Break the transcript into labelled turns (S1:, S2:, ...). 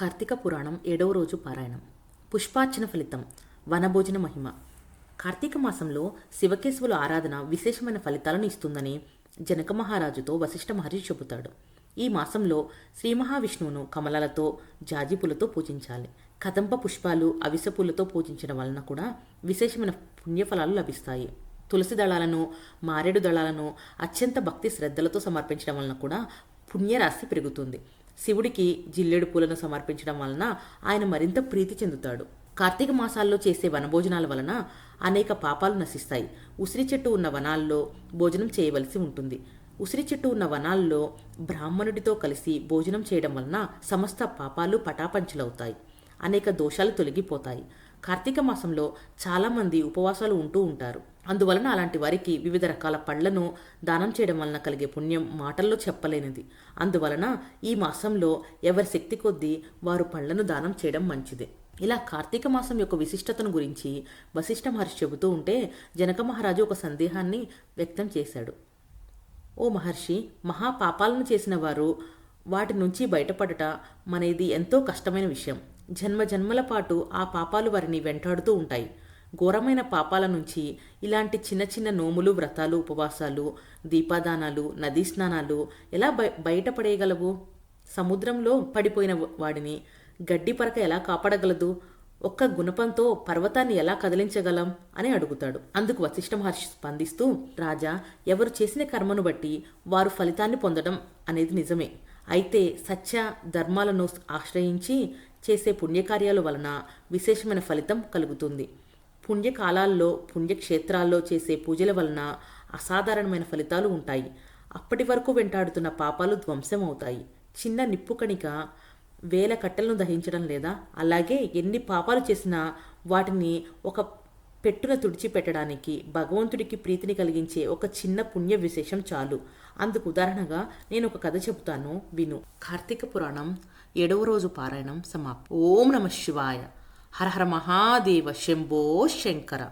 S1: కార్తీక పురాణం ఏడవ రోజు పారాయణం. పుష్పార్చన ఫలితం వనభోజన మహిమ. కార్తీక మాసంలో శివకేశవుల ఆరాధన విశేషమైన ఫలితాలను ఇస్తుందని జనక మహారాజుతో వశిష్ఠ మహర్షి చెబుతాడు. ఈ మాసంలో శ్రీ మహావిష్ణువును కమలాలతో జాజిపూలతో పూజించాలి. కదంబ పుష్పాలు అవిస పూలతో పూజించడం వలన కూడా విశేషమైన పుణ్యఫలాలు లభిస్తాయి. తులసి దళాలను మారేడు దళాలను అత్యంత భక్తి శ్రద్ధలతో సమర్పించడం వలన కూడా పుణ్యరాశి పెరుగుతుంది. శివుడికి జిల్లేడు పూలను సమర్పించడం వలన ఆయన మరింత ప్రీతి చెందుతాడు. కార్తీక మాసాల్లో చేసే వనభోజనాల వలన అనేక పాపాలు నశిస్తాయి. ఉసిరి చెట్టు ఉన్న వనాల్లో భోజనం చేయవలసి ఉంటుంది. ఉసిరి చెట్టు ఉన్న వనాల్లో బ్రాహ్మణుడితో కలిసి భోజనం చేయడం వలన సమస్త పాపాలు పటాపంచలవుతాయి. అనేక దోషాలు తొలగిపోతాయి. కార్తీక మాసంలో చాలామంది ఉపవాసాలు ఉంటూ ఉంటారు. అందువలన అలాంటి వారికి వివిధ రకాల పళ్ళను దానం చేయడం వలన కలిగే పుణ్యం మాటల్లో చెప్పలేనిది. అందువలన ఈ మాసంలో ఎవరి శక్తి కొద్దీ వారు పళ్ళను దానం చేయడం మంచిది. ఇలా కార్తీక మాసం యొక్క విశిష్టతను గురించి వశిష్ఠ మహర్షి చెబుతూ ఉంటే జనక మహారాజు ఒక సందేహాన్ని వ్యక్తం చేశాడు. ఓ మహర్షి మహాపాపాలను చేసిన వారు వాటి నుంచి బయటపడట మనది ఎంతో కష్టమైన విషయం. జన్మ జన్మల పాటు ఆ పాపాలు వారిని వెంటాడుతూ ఉంటాయి. ఘోరమైన పాపాల నుంచి ఇలాంటి చిన్న చిన్న నోములు వ్రతాలు ఉపవాసాలు దీపాదానాలు నదీ స్నానాలు ఎలా బయ బయటపడేయగలవు? సముద్రంలో పడిపోయిన వాడిని గడ్డి పరక ఎలా కాపాడగలదు? ఒక్క గుణపంతో పర్వతాన్ని ఎలా కదిలించగలం? అని అడుగుతాడు. అందుకు వశిష్ఠ మహర్షి స్పందిస్తూ రాజా ఎవరు చేసిన కర్మను బట్టి వారు ఫలితాన్ని పొందడం అనేది నిజమే. అయితే సత్య ధర్మాలను ఆశ్రయించి చేసే పుణ్యకార్యాల వలన విశేషమైన ఫలితం కలుగుతుంది. పుణ్యకాలాల్లో పుణ్యక్షేత్రాల్లో చేసే పూజల వలన అసాధారణమైన ఫలితాలు ఉంటాయి. అప్పటి వరకు వెంటాడుతున్న పాపాలు ధ్వంసం అవుతాయి చిన్న నిప్పు కణిక వేల కట్టెలను దహించడం లేదా అలాగే ఎన్ని పాపాలు చేసినా వాటిని ఒక పెట్టున తుడిచిపెట్టడానికి భగవంతుడికి ప్రీతిని కలిగించే ఒక చిన్న పుణ్య విశేషం చాలు. అందుకు ఉదాహరణగా నేను ఒక కథ చెబుతాను. విను. కార్తీక పురాణం ఏడవ రోజు పారాయణం సమాప్ ఓం నమ శివాయ. హర హర మహాదేవ శంభో శంకర.